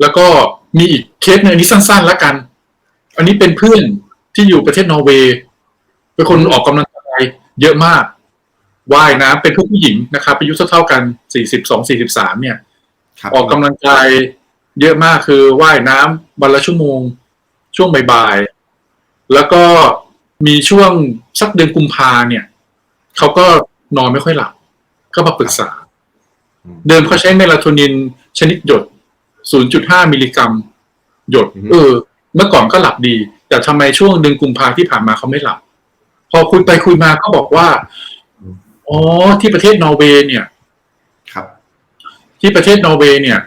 แล้วก็มีอีกเคสหนึงอันนี้สั้นๆแล้วกัน อันนี้เป็นเพื่อนที่อยู่ประเทศนอร์เวย์เป็นคนออกกำลังกายเยอะมากว่ายน้ำเป็นผู้หญิงนะครับอายุเท่าๆกันสี่สิบสองสี่สิบสามเนี่ยครับออกกำลังกายเยอะมากคือว่ายน้ำวันละชั่วโมง ช่วงบ่ายๆแล้วก็มีช่วงสักเดือนกุมภาเนี่ยเขาก็นอนไม่ค่อยหลับ ก็มาปรึกษา เดิมเขาใช้เมลาโทนินชนิดหยด 0.5 มิลลิกรัม หยด เออ เมื่อก่อนก็หลับดี แต่ทำไมช่วงเดือนกุมภาที่ผ่านมาเขาไม่หลับ พอคุยไปคุยมาก็บอกว่า อ๋อ ที่ประเทศนอร์เวย์เนี่ย ครับ ที่ประเทศนอร์เวย์เนี่ย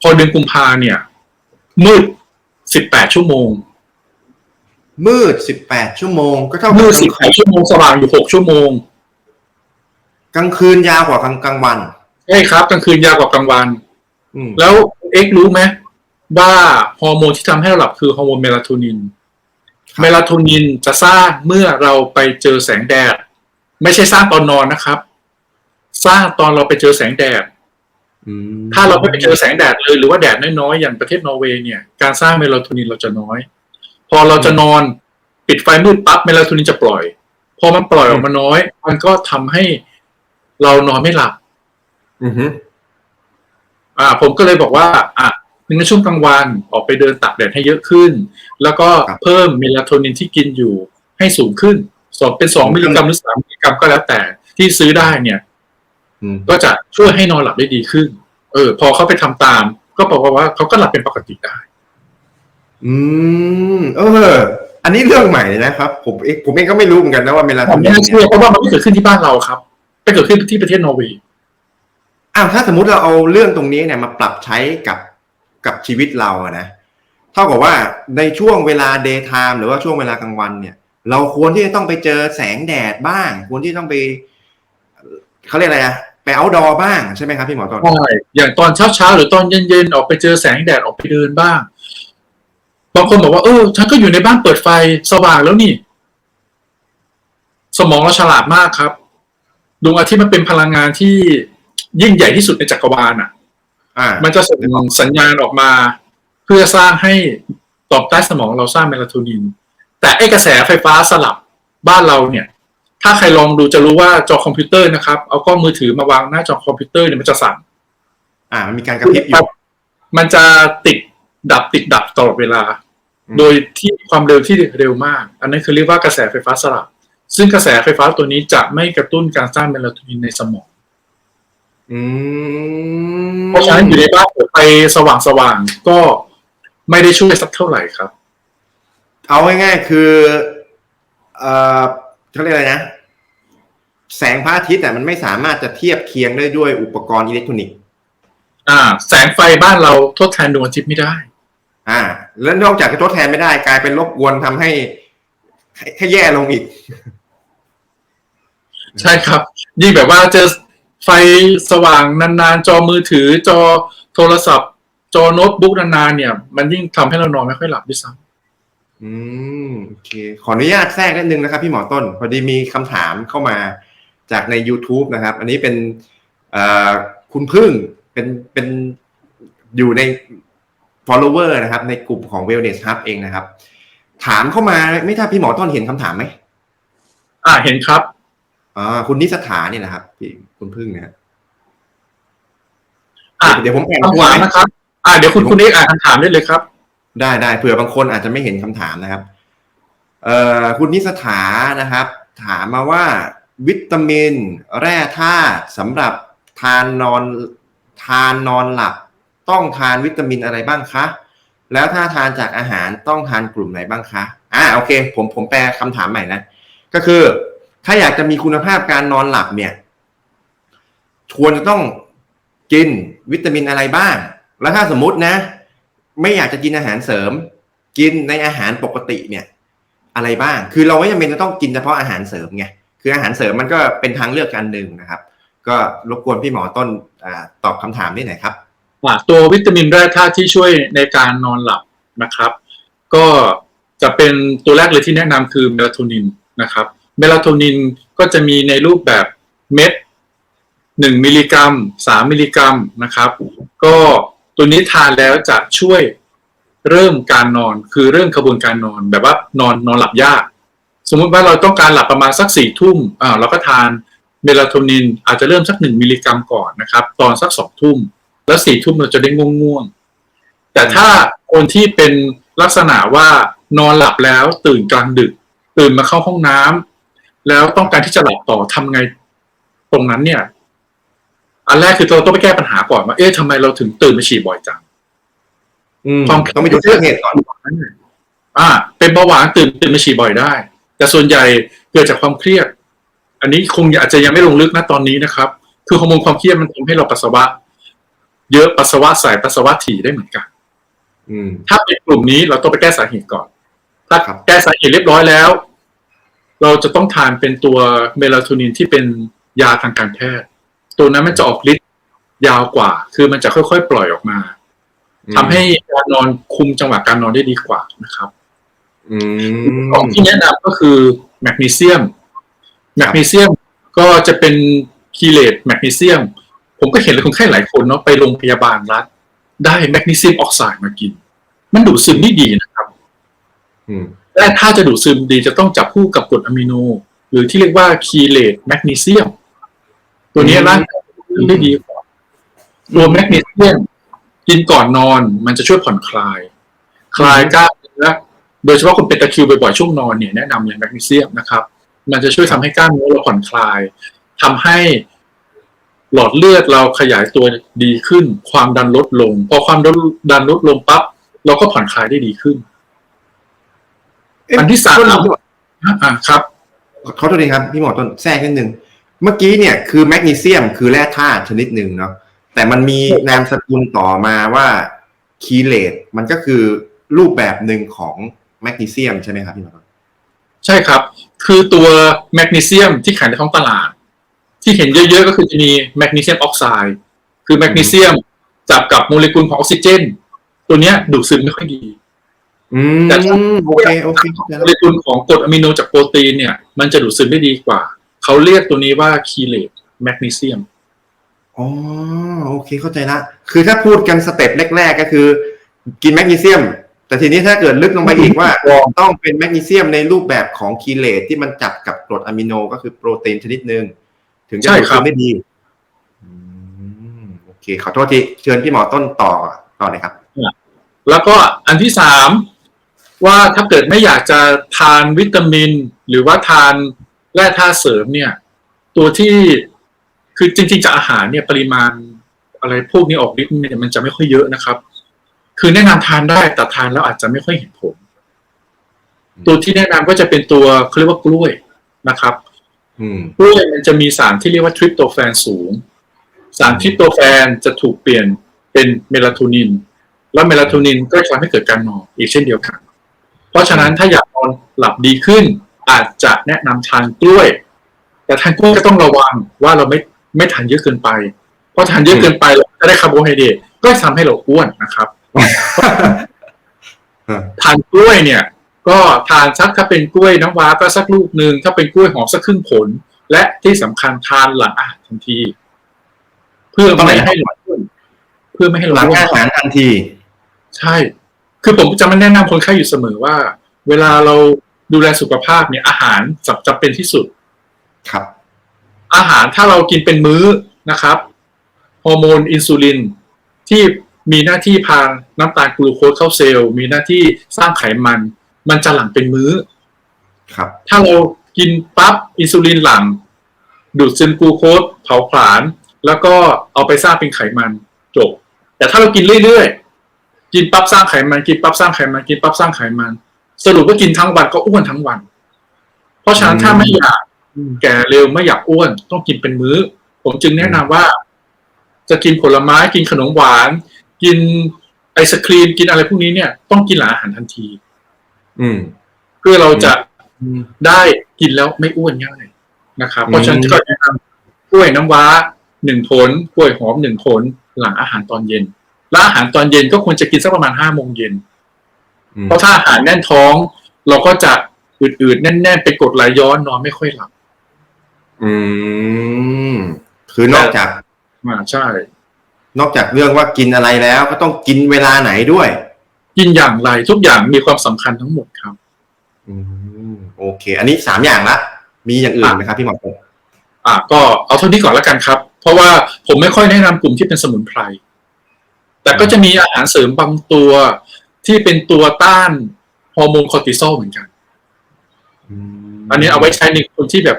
พอเดือนกุมภาเนี่ย มืด 18 ชั่วโมง มืดสิบแปดชั่วโมง ก็เท่ากับมืดกลางคืน18ชั่วโมงสว่างอยู่ 6 ชั่วโมง กลางคืนยาวกว่ากลางกลางวันใช่ครับกลางคืนยาวกว่ากลางวันอืมแล้ว เอ็กซ์รู้ไหมว่าฮอร์โมนที่ทำให้เราหลับคือฮอร์โมนเมลาโทนิน เมลาโทนินจะสร้างเมื่อเราไปเจอแสงแดด ไม่ใช่สร้างตอนนอนนะครับ สร้างตอนเราไปเจอแสงแดดอืมถ้าเราไม่ไปเจอแสงแดดเลยหรือว่าแดดน้อยๆอย่างประเทศนอร์เวย์เนี่ยการสร้างเมลาโทนินเราจะน้อย พอเราจะนอนปิดไฟมืดปั๊บเมลาโทนินจะปล่อย พอมันปล่อยออกมาน้อย มันก็ทำให้เรานอนไม่หลับ อื อฮึอ่าผมก็เลยบอกว่าอะในช่วงกลางวันออกไปเดินตากแดดให้เยอะขึ้น แล้วก็เพิ่มเมลาโทนินที่กินอยู่ให้สูงขึ้นสองเป็นสองมิลลิกรัมหรือสามมิลลิกรัมก็แล้วแต่ที่ซื้อได้เนี่ยอืมก็จะช่วยให้นอนหลับได้ดีขึ้น เออ พอเขาไปทำตาม ก็บอกว่าเขาก็หลับเป็นปกติได้ อืม เออ อันนี้เรื่องใหม่เลยนะครับ ผมเองผมเองก็ไม่รู้เหมือนกันนะว่าเมลาผโทมนิไม่นน่าเนี่เชื่อยเพราะว่ามันไม่เกิดขึ้นที่บ้านเราครับไปเกิดขึ้นที่ประเทศนอร์เวย์ อ้าวถ้าสมมติเราเอาเรื่องตรงนี้เนี่ยมาปรับใช้กับกับชีวิตเราอะนะเท่ากับว่าในช่วงเวลา day time หรือว่าช่วงเวลากลางวันเนี่ย เราควรที่จะต้องไปเจอแสงแดดบ้าง ควรที่ต้องไปเขาเรียกอะไรอะไป outdoor บ้างใช่ไหมครับพี่หมอต้นใช่อย่างตอนเช้าเช้าๆหรือตอนเย็นๆออกไปเจอแสงแดดออกไปเดินบ้างบางคนบอกว่าเออฉันก็อยู่ในบ้านเปิดไฟสว่างแล้วนี่ สมองเราฉลาดมากครับดวงอาทิตย์มันเป็นพลังงานที่ ยิ่งใหญ่ที่สุดในจักรวาลอะอ่ามันจะส่งสัญญาณออกมา เพื่อสร้างให้ต่อมใต้สมองเราสร้างเมลาโทนิน แต่ไอ้กระแสไฟฟ้าสลับบ้านเราเนี่ย ถ้าใครลองดูจะรู้ว่าจอคอมพิวเตอร์นะครับ เอากล้องมือถือมาวางหน้าจอคอมพิวเตอร์เนี่ยมันจะสั่นอ่ามันมีการกระพริบอยู่มันจะติดดับติดดับตลอดเวลาอืมโดยที่ความเร็วที่เร็วมาก อันนั้นคือเรียกว่ากระแสไฟฟ้าสลับ ซึ่งกระแสไฟฟ้าตัวนี้จะไม่กระตุ้นการสร้างเมลาโทนินในสมอง อืมเพราะฉะนั้นอยู่ในบ้านเปิดไฟสว่างๆก็ไม่ได้ช่วยสักเท่าไหร่ครับ เอาง่ายๆคือเอ่อเขาเรียกอะไรนะ แสงพระอาทิตย์แต่มันไม่สามารถจะเทียบเคียงได้ด้วยอุปกรณ์อิเล็กทรอนิกส์อ่า แสงไฟบ้านเราทดแทนดวงอาทิตย์ไม่ได้ อ่า แล้วนอกจากจะทดแทนไม่ได้กลายเป็นรบกวนทำให้ให้ให้แย่ลงอีก ใช่ครับ ยิ่งแบบว่าเจอ ไฟสว่างนานๆ จอมือถือจอโทรศัพท์ จอโน้ตบุ๊กนานๆเนี่ย มันยิ่งทำให้เรานอนไม่ค่อยหลับด้วยซ้อืมโอเค ขออนุญาตแทรกนิดนึงนะครับ พี่หมอต้น พอดีมีคำถามเข้ามาจากใน YouTube นะครับ อันนี้เป็นเอ่อคุณพึ่งเป็นเป็นอยู่ใน follower นะครับ ในกลุ่มของ Wellness Hub เองนะครับ ถามเข้ามาไม่ทราบพี่หมอต้นเห็นคำถามไหมำอ่าเห็นครับ อ่าคุณนิสถาเนี่ยนะครับพี่คุณพึ่งเนี่ยอ่าเดี๋ยวผมอ่านคำถามนะครับ อ่าเดี๋ยวคุณคุณเอกอ่านคำถามได้เลยครับ ได้ได้เผื่อบางคนอาจจะไม่เห็นคำถามนะครับ เอ่อคุณนิสถานะครับ ถามมาว่า วิตามิน แร่ธาตุสำหรับทานนอนทานนอนหลับ ต้องทานวิตามินอะไรบ้างคะ แล้วถ้าทานจากอาหารต้องทานกลุ่มไหนบ้างคะ อ่าโอเค ผมผมแปลคำถามใหม่นะ ก็คือ ถ้าอยากจะมีคุณภาพการนอนหลับเนี่ยควรจะต้องกินวิตามินอะไรบ้าง แล้วถ้าสมมตินะ ไม่อยากจะกินอาหารเสริม กินในอาหารปกติเนี่ย อะไรบ้าง คือเราไม่จำเป็นจะต้องกินเฉพาะอาหารเสริมไง คืออาหารเสริมมันก็เป็นทางเลือกอันหนึ่งนะครับ ก็รบกวนพี่หมอต้นอตอบคำถามนิดหน่อยครับตัววิตามินแร่ธาตุที่ช่วยในการนอนหลับนะครับ ก็จะเป็นตัวแรกเลยที่แนะนำคือเมลาโทนินนะครับ เมลาโทนินก็จะมีในรูปแบบเม็ดหนึ่งมิลลิกรัมสามมิลลิกรัมนะครับ ก็ตัวนี้ทานแล้วจะช่วยเริ่มการนอนคือเริ่มกระบวนการนอนแบบว่านอนนอนหลับยาก สมมุติว่าเราต้องการหลับประมาณสักสี่ทุ่มอ่าเราก็ทานเมลาโทนินอาจจะเริ่มสักหนึ่งมิลลิกรัมก่อนนะครับ ตอนสักสองทุ่ม แล้วสี่ทุ่มเราจะได้ง่วงๆ แต่ถ้าคนที่เป็นลักษณะว่านอนหลับแล้วตื่นกลางดึก ตื่นมาเข้าห้องน้ำ แล้วต้องการที่จะหลับต่อทำไงตรงนั้นเนี่ย อันแรกคือเราต้องไปแก้ปัญหาก่อนว่าเอ๊ะทำไมเราถึงตื่นมาฉี่บ่อยจังอืมความต้องไปดูสาเหตุก่อนอ่า เป็นเบาหวานตื่นตื่นมาฉี่บ่อยได้ แต่ส่วนใหญ่เกิดจากความเครียด อันนี้คงอาจจะยังไม่ลงลึกนะตอนนี้นะครับ คือฮอร์โมนความเครียดมันทำให้เราปัสสาวะ เยอะปัสสาวะใสปัสสาวะถี่ได้เหมือนกันอืมถ้าเป็นกลุ่มนี้เราต้องไปแก้สาเหตุก่อน ถ้าครับแก้สาเหตุเรียบร้อยแล้ว เราจะต้องทานเป็นตัวเมลาโทนินที่เป็นยาทางการแพทย์ ตัวนั้นมันจะออกฤทธิ์ยาวกว่า คือมันจะค่อยๆปล่อยออกมาทำให้การนอนคุมจังหวะการนอนได้ดีกว่านะครับอืมของที่แนะนำก็คือแมกนีเซียม แมกนีเซียมก็จะเป็นคีเลตแมกนีเซียม ผมก็เห็นเลยคนไข้หลายคนเนาะไปโรงพยาบาลรัฐ ได้แมกนีเซียมออกไซด์มากิน มันดูดซึมได้ดีนะครับ อืม และถ้าจะดูดซึมดีจะต้องจับคู่กับกรดอะมิโน หรือที่เรียกว่าคีเลตแมกนีเซียม ตัวนี้ร่างกายได้ดีกว่าตัวแมกนีเซียมกินก่อนนอนมันจะช่วยผ่อนคลาย คลายกล้ามเนื้อโดยเฉพาะคนเป็นตะคริวบ่อยๆช่วงนอนเนี่ยแนะนำเลยแมกนีเซียมนะครับ มันจะช่วยทำให้กล้ามเนื้อเราผ่อนคลายทำให้หลอดเลือดเราขยายตัวดีขึ้น ความดันลดลง พอความดันลดลงปั๊บเราก็ผ่อนคลายได้ดีขึ้น อ๊ะอันที่สามต้นอ่าครับขอโทษทีครับพี่หมอต้นแทรกนิดนึงเมื่อกี้เนี่ยคือแมกนีเซียมคือแร่ธาตุชนิดหนึ่งเนาะแต่มันมีนามสกุลต่อมาว่าคีเลตมันก็คือรูปแบบหนึ่งของแมกนีเซียมใช่ไหมครับพี่หมอต้นใช่ครับ คือตัวแมกนีเซียมที่ขายในท้องตลาด ที่เห็นเยอะๆก็คือจะมีแมกนีเซียมออกไซด์คือแมกนีเซียมจับกับโมเลกุลของออกซิเจน ตัวเนี้ยดูดซึมไม่ค่อยดี อืมแต่ถ้าโอเคโอเคเข้าใจโมแล้วเลกุลของกรดอะมิโนจากโปรตีนเนี่ย มันจะดูดซึมได้ดีกว่า เขาเรียกตัวนี้ว่าคีเลตแมกนีเซียม อ๋อโอเคเข้าใจละ คือถ้าพูดกันสเต็ปแรกๆก็คือ กินแมกนีเซียม แต่ทีนี้ถ้าเกิดลึกลงไปอีกว่า ต้องเป็นแมกนีเซียมในรูปแบบของคีเลตที่มันจับกับกรดอะมิโนก็คือโปรตีนชนิดหนึ่งถึงจะใช่ดูดครัซึบ มได้ดีอืมโอเคขอโทษทีเชิญพี่หมอต้นต่อต่อเลยครับ แล้วก็อันที่สาม ว่าถ้าเกิดไม่อยากจะทานวิตามิน หรือว่าทานแร่ธาตุเสริมเนี่ย ตัวที่คือจริงๆจากอาหารเนี่ยปริมาณอะไรพวกนี้ออกฤทธิ์เนี่ยมันจะไม่ค่อยเยอะนะครับ คือแนะนำทานได้แต่ทานแล้วอาจจะไม่ค่อยเห็นผล ตัวที่แนะนำก็จะเป็นตัวเขาเรียกว่ากล้วยนะครับอืมกล้วยมันจะมีสารที่เรียกว่าทริปโตแฟนสูง สารทริปโตแฟนจะถูกเปลี่ยนเป็นเมลาโทนิน แล้วเมลาโทนินก็จะทำให้เกิดการนอนอีกเช่นเดียวกัน เพราะฉะนั้นถ้าอยากนอนหลับดีขึ้น อาจจะแนะนำทานกล้วย แต่ทานกล้วยก็ต้องระวังว่าเราไม่ไม่ทานเยอะเกินไป เพราะทานเยอะเกินไปเราจะได้คาร์โบไฮเดรตก็จะทำให้เราอ้วนนะครับทานกล้วยเนี่ย ก็ทานสักถ้าเป็นกล้วยน้ำว้าก็สักลูกหนึ่งถ้าเป็นกล้วยหอมสักครึ่งผล และที่สำคัญทานหลังอาหารทันที เพื่อไม่ให้เราอ้วนเพื่อไม่ให้เราหลังอ้วนอาหารทันที ใช่ คือผมจะมาแนะนำคนไข้อยู่เสมอว่า เวลาเราดูแลสุขภาพเนี่ยอาหารจำจำเป็นที่สุดครับ อาหารถ้าเรากินเป็นมื้อนะครับฮอร์โมนอินซูลินที่มีหน้าที่พาน้ำตาลกลูโคสเข้าเซลล์มีหน้าที่สร้างไขมัน มันจะหลั่งเป็นมื้อ ครับ ถ้าเรากินปั๊บอินซูลินหลั่ง ดูดซึมกลูโคสเผาผลาญแล้วก็เอาไปสร้างเป็นไขมันจบ แต่ถ้าเรากินเรื่อยๆ กินปั๊บสร้างไขมันกินปั๊บสร้างไขมันกินปั๊บสร้างไขมัน สรุปว่ากินทั้งวันก็อ้วนทั้งวัน เพราะฉะนั้นถ้าไม่อยากแก่เร็วไม่อยากอ้วน ต้องกินเป็นมื้อ ผมจึงแนะนำว่า จะกินผลไม้กินขนมหวาน กินไอศครีมกินอะไรพวกนี้เนี่ย ต้องกินหลังอาหารทันที อืมเพื่อเราจะอืมได้กินแล้วไม่อ้วนง่ายนะครับอืมเพราะฉะนั้นก็แนะนำกล้วยน้ำว้าหนึ่งผลกล้วยหอมหนึ่งผลหลังอาหารตอนเย็น และอาหารตอนเย็นก็ควรจะกินสักประมาณห้าโมงเย็นอืมเพราะถ้าอาหารแน่นท้อง เราก็จะอืดๆแน่นๆไปกดไหลย้อนนอนไม่ค่อยหลับ อืม คือนอกจากมาใช่ นอกจากเรื่องว่ากินอะไรแล้ว ก็ต้องกินเวลาไหนด้วย กินอย่างไรทุกอย่างมีความสำคัญทั้งหมดครับ อืมโอเค อันนี้สามอย่างละมีอย่างอื่นไหมครับพี่หมอพงษ์อะก็เอาเท่านี้ก่อนแล้วกันครับ เพราะว่าผมไม่ค่อยแนะนำกลุ่มที่เป็นสมุนไพร แต่ก็จะมีอาหารเสริมบางตัวที่เป็นตัวต้านฮอร์โมนคอร์ติซอลเหมือนกันอันนี้เอาไว้ใช้ในคนที่แบบ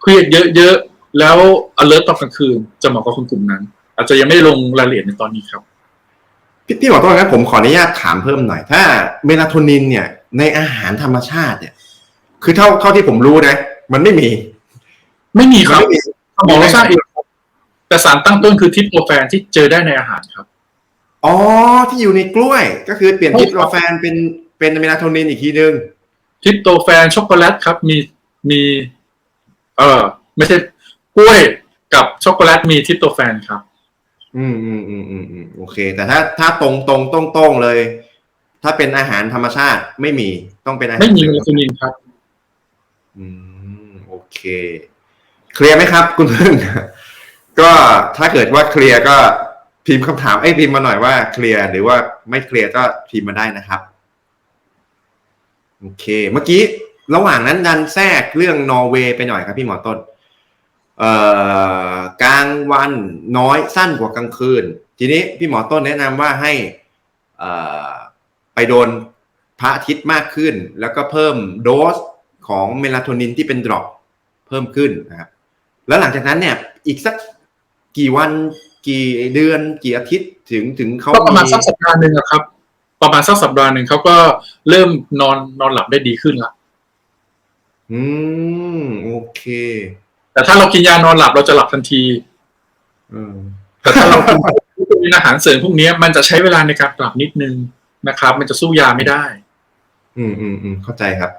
เครียดเยอะๆ แล้ว alert ตอนกลางคืน จะเหมาะกับคนกลุ่มนั้น อาจจะยังไม่ลงรายละเอียดในตอนนี้ครับ พี่พี่หมอต้นครับผมขออนุญาตถามเพิ่มหน่อย ถ้าเมลาโทนินเนี่ย ในอาหารธรรมชาติเนี่ย คือเท่าเท่าที่ผมรู้นะ มันไม่มี ไม่มีคมันรับไม่มีสมองเราสร้างเองครับแต่สารตั้งต้นคือทิปโปรแฟนที่เจอได้ในอาหารครับ อ๋อที่อยู่ในกล้วย ก็คือเปลี่ยนใช่ทิครับปโรแฟนเป็นเป็นเมลาโทนินอีกทีนึงทิปโตแฟนช็อกโกแลตครับ มีมี เออไม่ใช่กล้วยกับช็อกโกแลตมีทิปโตแฟนครับ อืมอืมอืมอืมอืมโอเค แต่ถ้าถ้าตรงตรงตรงตรงเลย ถ้าเป็นอาหารธรรมชาติไม่มีต้องเป็นอาหารไม่มีเสเมริลาโทนินครับ อืมโอเค เคลียร์ไหมครับ คุณพึ่งก็ถ้าเกิดว่าเคลียร์ก็ พิมพ์คำถามไอ้พิมพ์มาหน่อยว่าเคลียร์หรือว่าไม่เคลียร์ก็พิมพ์มาได้นะครับโอเค เมื่อกี้ระหว่างนั้นดันแทรกเรื่องนอร์เวย์ไปหน่อยครับพี่หมอต้นเอ่อกลางวันน้อยสั้นกว่ากลางคืน ทีนี้พี่หมอต้นแนะนำว่าให้เอ่อไปโดนพระอาทิตย์มากขึ้น แล้วก็เพิ่มโดสของเมลาโทนินที่เป็นดรอปเพิ่มขึ้นนะครับแล้วหลังจากนั้นเนี่ยอีกสักกี่วัน กี่เดือนกี่อาทิตย์ถึงถึงเขาก็ประมาณสักสัปดาห์หนึ่งอะครับ ประมาณสักสัปดาห์หนึ่งเขาก็เริ่มนอนนอนหลับได้ดีขึ้นละอืมโอเค แต่ถ้าเรากินยานอนหลับเราจะหลับทันทีอืมแต่ถ้าเรากินวิตามินอาหารเสริมพวกนี้มันจะใช้เวลาในการปรับนิดนึงนะครับ มันจะสู้ยาไม่ได้ อืมอืมอืมเข้าใจครับ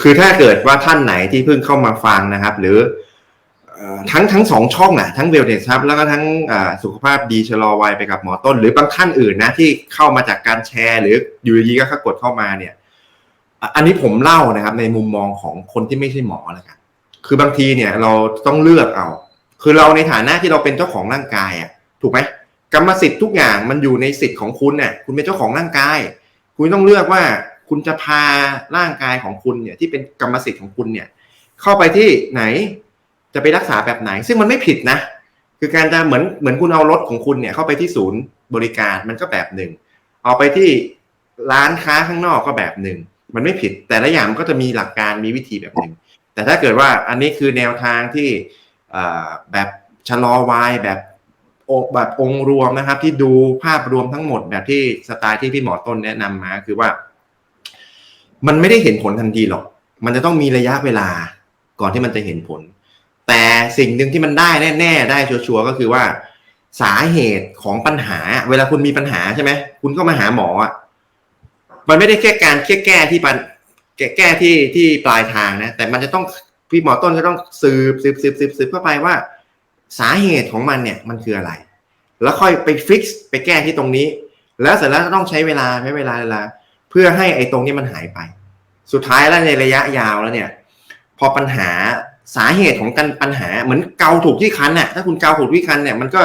คือถ้าเกิดว่าท่านไหนที่เพิ่งเข้ามาฟังนะครับ หรือเอ่อ ทั้งทั้งสองช่องนะทั้งเวลเนสครับแล้วก็ทั้งสุขภาพดีชะลอวัยไปกับหมอต้น หรือบางท่านอื่นนะที่เข้ามาจากการแชร์ หรืออยู่ดีๆก็กดเข้ามาเนี่ย อันนี้ผมเล่านะครับ ในมุมมองของคนที่ไม่ใช่หมอแล้วกันคือบางทีเนี่ยเราต้องเลือกเอา คือเราในฐานะที่เราเป็นเจ้าของร่างกายอะถูกไหมกรรมสิทธิ์ทุกอย่างมันอยู่ในสิทธิ์ของคุณเนี่ยคุณเป็นเจ้าของร่างกาย คุณต้องเลือกว่าคุณจะพาร่างกายของคุณเนี่ยที่เป็นกรรมสิทธิ์ของคุณเนี่ย เข้าไปที่ไหน จะไปรักษาแบบไหน ซึ่งมันไม่ผิดนะ คือการจะเหมือนเหมือนคุณเอารถของคุณเนี่ยเข้าไปที่ศูนย์บริการมันก็แบบหนึ่งเอาไปที่ร้านค้าข้างนอกก็แบบหนึ่งมันไม่ผิด แต่ละอย่างมันก็จะมีหลักการมีวิธีแบบหนึ่งแต่ถ้าเกิดว่าอันนี้คือแนวทางที่แบบชะลอวัยแบบแบบองค์รวมนะครับ ที่ดูภาพรวมทั้งหมดแบบที่สไตล์ที่พี่หมอต้นแนะนำมาคือว่า มันไม่ได้เห็นผลทันทีหรอก มันจะต้องมีระยะเวลาก่อนที่มันจะเห็นผล แต่สิ่งหนึ่งที่มันได้แน่ๆได้ชัวร์ๆก็คือว่า สาเหตุของปัญหา เวลาคุณมีปัญหาใช่ไหมคุณก็มาหาหมออะมันไม่ได้แค่การแค่แก้ที่ปัญแก้แก้ที่ที่ปลายทางนะ แต่มันจะต้องพี่หมอต้นจะต้องสืบสืบสืบสืบสืบเข้าไปว่า สาเหตุของมันเนี่ยมันคืออะไร แล้วค่อยไปฟิกซ์ไปแก้ที่ตรงนี้ แล้วเสร็จแล้วก็ต้องใช้เวลาใช้เวลาเวลา เพื่อให้ไอ้ตรงนี้มันหายไป สุดท้ายแล้วในระยะยาวแล้วเนี่ย พอปัญหา สาเหตุของการปัญหาเหมือนเกาถูกที่คันน่ะถ้าคุณเกาถูกที่คันเนี่ยมันก็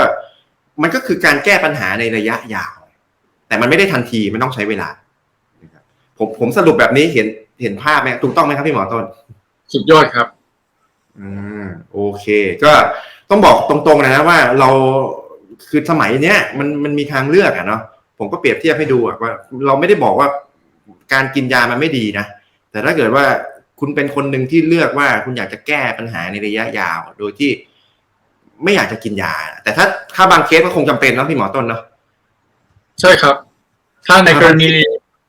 มันก็คือการแก้ปัญหาในระยะยาว แต่มันไม่ได้ทันทีมันต้องใช้เวลานะครับผมผมสรุปแบบนี้เห็นเห็นภาพไหมถูกต้องไหมครับพี่หมอต้น สุดยอดครับอ่าโอเค ก็ต้องบอกตรงๆนะว่าเราคือสมัยเนี้ยมันมันมีทางเลือกอะเนาะผมก็เปรียบเทียบให้ดูอะว่า เราไม่ได้บอกว่าการกินยามันไม่ดีนะแต่ถ้าเกิดว่า คุณเป็นคนหนึ่งที่เลือกว่าคุณอยากจะแก้ปัญหาในระยะยาว โดยที่ไม่อยากจะกินยา แต่ถ้าถ้าบางเคสก็คงจำเป็นเนาะพี่หมอต้นเนาะใช่ครับ ถ้าในกรณี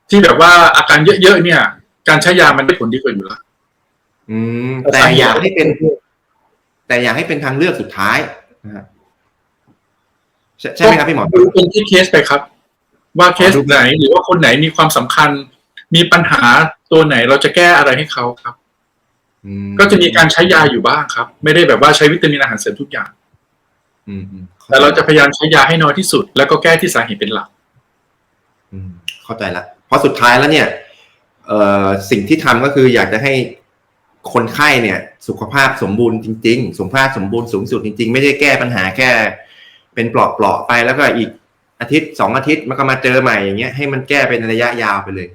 ที่แบบว่าอาการเยอะๆเนี่ย การใช้ยามันได้ผลดีกว่าอยู่แล้วอืม แต่อยากให้เป็น แต่อยากให้เป็นทางเลือกสุดท้ายนะฮะใช่ใช่ไหมครับพี่หมอดูเป็นที่เคสไปครับ ว่าเคสอ๋อดูไหนหรือว่าคนไหนมีความสำคัญ มีปัญหา ตัวไหนเราจะแก้อะไรให้เขาครับอืมก็จะมีการใช้ยาอยู่บ้างครับ ไม่ได้แบบว่าใช้วิตามินอาหารเสริมทุกอย่างอืมอืมแต่เราจะพยายามใช้ยาให้น้อยที่สุด แล้วก็แก้ที่สาเหตุเป็นหลักอืมเข้าใจละเพราะสุดท้ายแล้วเนี่ยเอ่อสิ่งที่ทำก็คืออยากจะให้คนไข้เนี่ย สุขภาพสมบูรณ์จริง ๆ สุขภาพสมบูรณ์สูงสุดจริง ๆ ไม่ได้แก้ปัญหาแค่ เป็นเปลาะๆไปแล้วก็อีกอาทิตย์สองอาทิตย์มันก็มาเจอใหม่อย่างเงี้ยให้มันแก้เป็นระยะยาวไปเลย